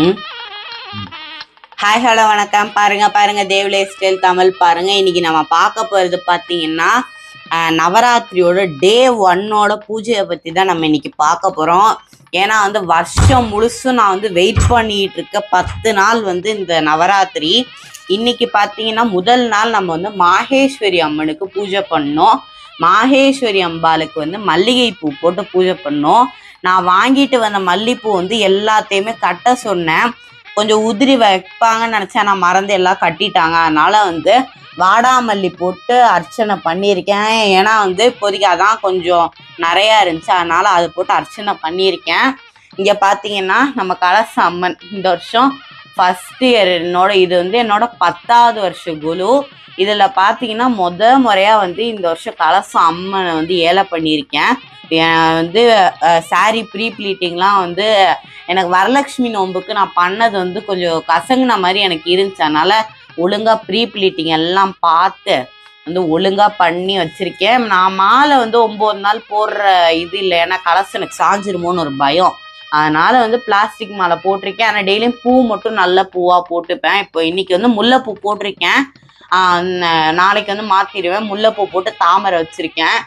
ம்? Hi hello வணக்கம். பாருங்க பாருங்க தேவலே ஸ்டைல் தமிழ் பாருங்க. இன்னைக்கு நம்ம பார்க்க போறது பார்த்தீங்கன்னா நவராத்திரியோட டே ஒன்னோட பூஜையை பத்தி தான் நம்ம இன்னைக்கு பார்க்க போறோம். ஏன்னா வந்து வருஷம் முழுசும் நான் வந்து வெயிட் பண்ணிட்டு இருக்க பத்து நாள் வந்து இந்த நவராத்திரி. இன்னைக்கு பார்த்தீங்கன்னா முதல் நாள் நம்ம வந்து மாகேஸ்வரி அம்மனுக்கு பூஜை பண்ணோம். மாகேஸ்வரி அம்பாளுக்கு வந்து மல்லிகை பூ போட்டு பூஜை பண்ணோம். நான் வாங்கிட்டு வந்த மல்லிப்பூ வந்து எல்லாத்தையுமே கட்ட சொன்னேன். கொஞ்சம் உதிரி வைப்பாங்கன்னு நினச்சேன். நான் மறந்து எல்லாம் கட்டிட்டாங்க. அதனால வந்து வாடாமல்லி போட்டு அர்ச்சனை பண்ணியிருக்கேன். ஏன்னா வந்து இப்போதைக்கு அதான் கொஞ்சம் நிறையா இருந்துச்சு. அதனால அதை போட்டு அர்ச்சனை பண்ணியிருக்கேன். இங்கே பார்த்தீங்கன்னா நம்ம கலச அம்மன் இந்த வருஷம் ஃபஸ்ட் இயர் என்னோட இது வந்து என்னோட பத்தாவது வருஷ குழு. இதில் பார்த்தீங்கன்னா முத முறையாக வந்து இந்த வருஷம் கலசம் அம்மனை வந்து ஏலை பண்ணியிருக்கேன். வந்து சாரீ ப்ரீ ப்ளீட்டிங்லாம் வந்து எனக்கு வரலட்சுமி நோன்புக்கு நான் பண்ணது வந்து கொஞ்சம் கசங்கின மாதிரி எனக்கு இருந்துச்சு. அதனால் ஒழுங்காக ப்ரீ ப்ளீட்டிங் எல்லாம் பார்த்து வந்து ஒழுங்காக பண்ணி வச்சுருக்கேன். நான் மாலை வந்து ஒம்பது நாள் போடுற இது இல்லை. ஏன்னா கலசம் எனக்கு சாஞ்சிருமோன்னு ஒரு பயம். அதனால வந்து பிளாஸ்டிக் மாலை போட்டிருக்கேன். ஆனால் டெய்லியும் பூ மட்டும் நல்ல பூவாக போட்டுப்பேன். இப்போ இன்னைக்கு வந்து முல்லைப்பூ போட்டிருக்கேன். நாளைக்கு வந்து மாற்றிடுவேன் முல்லைப்பூ போட்டு தாமரை வச்சுருக்கேன்.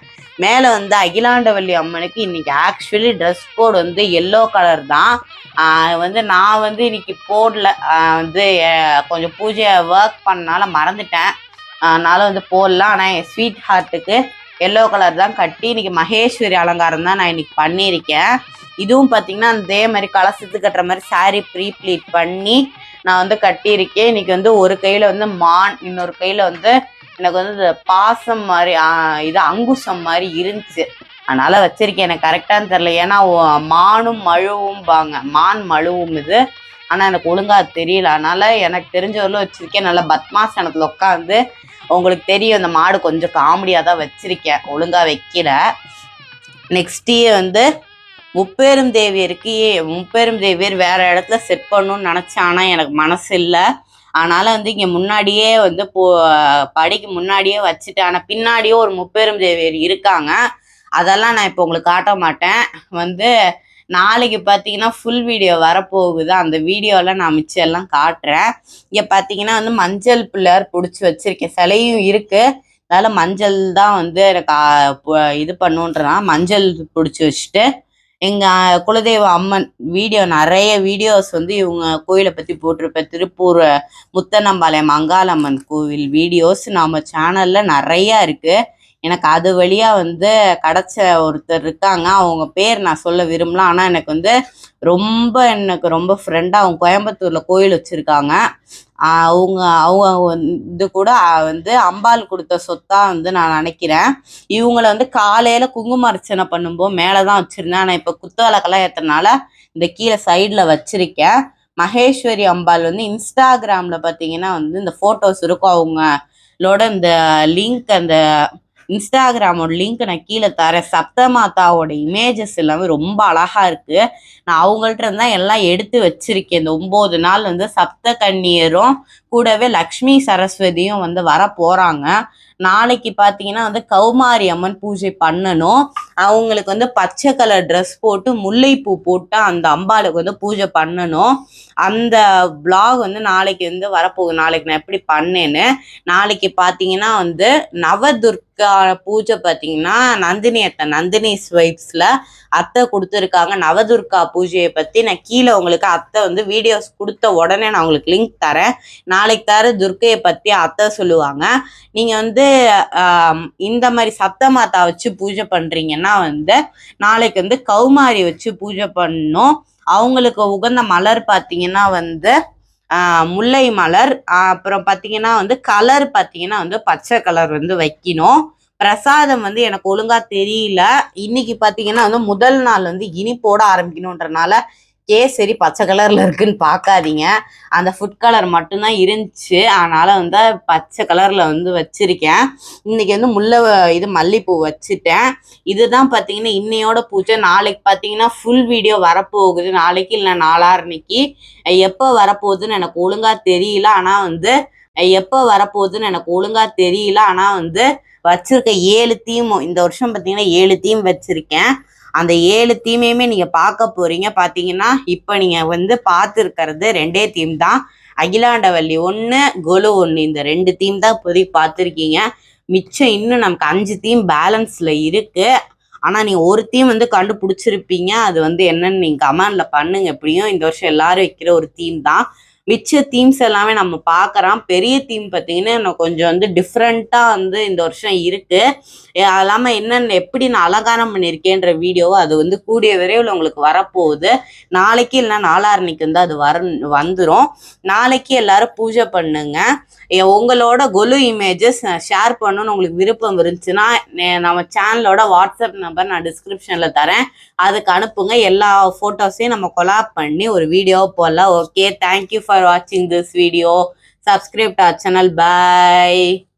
மேலே வந்து அகிலாண்டவல்லி அம்மனுக்கு இன்னைக்கு ஆக்சுவலி ட்ரெஸ் கோட் வந்து எல்லோ கலர் தான். வந்து நான் வந்து இன்னைக்கு போடல. வந்து கொஞ்சம் பூஜையை ஒர்க் பண்ணனால மறந்துட்டேன். அதனால் வந்து போடலாம் ஆனால் என் ஸ்வீட் ஹார்ட்டுக்கு எல்லோ கலர் தான் கட்டி இன்னைக்கு மகேஸ்வரி அலங்காரம் தான் நான் இன்னைக்கு பண்ணியிருக்கேன். இதுவும் பார்த்தீங்கன்னா அதே மாதிரி கலசத்து கட்டுற மாதிரி சாரீ ப்ரீ ப்ளீட் பண்ணி நான் வந்து கட்டியிருக்கேன். இன்னைக்கு வந்து ஒரு கையில் வந்து மான் இன்னொரு கையில் வந்து எனக்கு வந்து இந்த பாசம் மாதிரி இது அங்குசம் மாதிரி இருந்துச்சு. அதனால வச்சிருக்கேன். எனக்கு கரெக்டானு தெரில ஏன்னா மானும் மழுவும் பாங்க மான் மழுவும் இது. ஆனால் எனக்கு ஒழுங்காக தெரியல. அதனால எனக்கு தெரிஞ்சவரில் வச்சிருக்கேன். நல்லா பத்மாசனத்தில் உட்காந்து உங்களுக்கு தெரியும் இந்த மாடு கொஞ்சம் காமெடியாக தான் வச்சிருக்கேன். ஒழுங்காக வைக்கல. நெக்ஸ்ட்டு வந்து முப்பெரும் தேவியருக்கு முப்பெரும் தேவியர் வேற இடத்துல செட் பண்ணணும்னு நினச்சேன். ஆனால் எனக்கு மனசு இல்லை. அதனால வந்து இங்கே முன்னாடியே வந்து போ படிக்கு முன்னாடியே வச்சுட்டேன். ஆனால் பின்னாடியே ஒரு முப்பெரும் தேவியர் இருக்காங்க. அதெல்லாம் நான் இப்போ உங்களுக்கு காட்ட மாட்டேன். வந்து நாளைக்கு பார்த்தீங்கன்னா ஃபுல் வீடியோ வரப்போகுது. அந்த வீடியோவில் நான் மிச்சம் எல்லாம் காட்டுறேன். இங்கே பார்த்தீங்கன்னா வந்து மஞ்சள் பிள்ளையார் பிடிச்சி வச்சிருக்கேன். சிலையும் இருக்குது அதனால் மஞ்சள் தான் வந்து எனக்கு இது பண்ணுன்றதா மஞ்சள் பிடிச்சி வச்சுட்டு எங்கள் குலதெய்வ அம்மன் வீடியோ நிறைய வீடியோஸ் வந்து இவங்க கோயிலை பற்றி போட்டிருப்பேன். திருப்பூர் முத்தனம்பாளையம் அங்காளம்மன் கோவில் வீடியோஸ் நம்ம சேனலில் நிறையா இருக்குது எனக்கு அது வழியாக வந்து கிடச்ச ஒருத்தர் இருக்காங்க. அவங்க பேர் நான் சொல்ல விரும்பலாம் ஆனால் எனக்கு வந்து ரொம்ப எனக்கு ரொம்ப ஃப்ரெண்டாக அவங்க கோயம்புத்தூரில் கோயில் வச்சுருக்காங்க. அவங்க அவங்க வந்து- இது கூட வந்து அம்பாள் கொடுத்த சொத்தா வந்து நான் நினைக்கிறேன். இவங்கள வந்து காலையில குங்கும அர்ச்சனை பண்ணும்போது மேலே தான் வச்சிருந்தேன். ஆனால் இப்போ குத்து விளக்கெல்லாம் ஏற்றனால இந்த கீழே சைடில் வச்சிருக்கேன். மகேஸ்வரி அம்பாள் வந்து இன்ஸ்டாகிராமில் பார்த்தீங்கன்னா வந்து இந்த ஃபோட்டோஸ் இருக்கும். அவங்களோட இந்த லிங்க் அந்த இன்ஸ்டாகிராமோட லிங்க் நான் கீழே தரேன். சப்தமாதாவோட இமேஜஸ் எல்லாமே ரொம்ப அழகா இருக்கு. நான் அவங்கள்ட்ட இருந்தா எல்லாம் எடுத்து வச்சிருக்கேன். இந்த ஒன்பது நாள் வந்து சப்த கன்னியரும் கூடவே லக்ஷ்மி சரஸ்வதியும் வந்து வர போறாங்க நாளைக்கு பார்த்தீங்கன்னா வந்து கௌமாரி அம்மன் பூஜை பண்ணணும். அவங்களுக்கு வந்து பச்சை கலர் ட்ரெஸ் போட்டு முல்லைப்பூ போட்டு அந்த அம்பாளுக்கு வந்து பூஜை பண்ணணும். அந்த vlog வந்து நாளைக்கு வந்து வரப்போகுது. நாளைக்கு நான் எப்படி பண்ணேன்னு. நாளைக்கு பார்த்தீங்கன்னா வந்து நவதுர்கா பூஜை பார்த்தீங்கன்னா நந்தினி அத்தை நந்தினி ஸ்வைப்ஸில் அத்தை கொடுத்துருக்காங்க. நவதுர்கா பூஜையை பற்றி நான் கீழே உங்களுக்கு அத்தை வந்து வீடியோஸ் கொடுத்த உடனே நான் உங்களுக்கு லிங்க் தரேன். நாளைக்கு தர துர்க்கையை பற்றி அத்தை சொல்லுவாங்க. நீங்கள் வந்து வந்து இந்த மாதிரி சப்த மாதா வச்சு பூஜை பண்ணுறீங்கன்னா வந்து நாளைக்கு வந்து கௌமாரி வச்சு பூஜை பண்ணும். அவங்களுக்கு உகந்த மலர் பார்த்தீங்கன்னா வந்து முல்லை மலர். அப்புறம் பார்த்தீங்கன்னா வந்து கலர் பார்த்தீங்கன்னா வந்து பச்சை கலர் வந்து வைக்கணும். பிரசாதம் வந்து எனக்கு ஒழுங்கா தெரியல. இன்னைக்கு பார்த்தீங்கன்னா வந்து முதல் நாள் வந்து இனிப்போட ஆரம்பிக்கணுன்றனால கேசரி பச்சை கலரில் இருக்குன்னு பார்க்காதீங்க. அந்த ஃபுட் கலர் மட்டும்தான் இருந்துச்சு. அதனால் வந்து பச்சை கலரில் வந்து வச்சுருக்கேன். இன்றைக்கி வந்து முல்லை இது மல்லிப்பூ வச்சுட்டேன். இதுதான் பார்த்தீங்கன்னா இன்னையோட பூஜை. நாளைக்கு பார்த்தீங்கன்னா ஃபுல் வீடியோ வரப்போகுது. நாளைக்கு இல்லை நாளான்னைக்கு எப்போ வரப்போகுதுன்னு எனக்கு ஒழுங்காக தெரியல. ஆனால் வந்து எப்போ வரப்போகுதுன்னு எனக்கு ஒழுங்காக தெரியல. ஆனால் வந்து வச்சுருக்க ஏழு தீமும் இந்த வருஷம் பார்த்தீங்கன்னா ஏழு தீம் வச்சுருக்கேன். அந்த ஏழு தீமையுமே நீங்க பார்க்க போறீங்க. பாத்தீங்கன்னா இப்ப நீங்க வந்து பார்த்துருக்கிறது ரெண்டே தீம் தான். அகிலாண்டவல்லி ஒன்று கொலு ஒன்று இந்த ரெண்டு தீம் தான் இப்போதைக்கு பார்த்துருக்கீங்க. மிச்சம் இன்னும் நமக்கு அஞ்சு தீம் பேலன்ஸ்ல இருக்கு. ஆனா நீங்க ஒரு தீம் வந்து கண்டுபிடிச்சிருப்பீங்க. அது வந்து என்னன்னு நீங்க கமெண்ட்ல பண்ணுங்க. எப்படியும் இந்த வருஷம் எல்லாரும் வைக்கிற ஒரு தீம் தான். மிச்ச தீம்ஸ் எல்லாமே நம்ம பார்க்குறோம் பெரிய தீம் பார்த்தீங்கன்னா இன்னும் கொஞ்சம் வந்து டிஃப்ரெண்ட்டாக வந்து இந்த வருஷம் இருக்குது ஏ, அது இல்லாமல் என்னென்ன எப்படி நான் அலங்காரம் பண்ணியிருக்கேன்ற வீடியோவோ அது வந்து கூடிய விரைவில் உங்களுக்கு வரப்போகுது. நாளைக்கு இல்லைன்னா நாளாரணிக்கு வந்து அது வர வந்துடும் நாளைக்கு எல்லாரும் பூஜை பண்ணுங்க. உங்களோட கொலு இமேஜஸ் ஷேர் பண்ணணும்னு உங்களுக்கு விருப்பம் இருந்துச்சுன்னா நம்ம சேனலோட வாட்ஸ்அப் நம்பர் நான் டிஸ்கிரிப்ஷனில் தரேன். அதுக்கு அனுப்புங்க. எல்லா ஃபோட்டோஸையும் நம்ம கொலாப் பண்ணி ஒரு வீடியோ போடலாம். Okay thank you for for watching this video. Subscribe to our channel. Bye.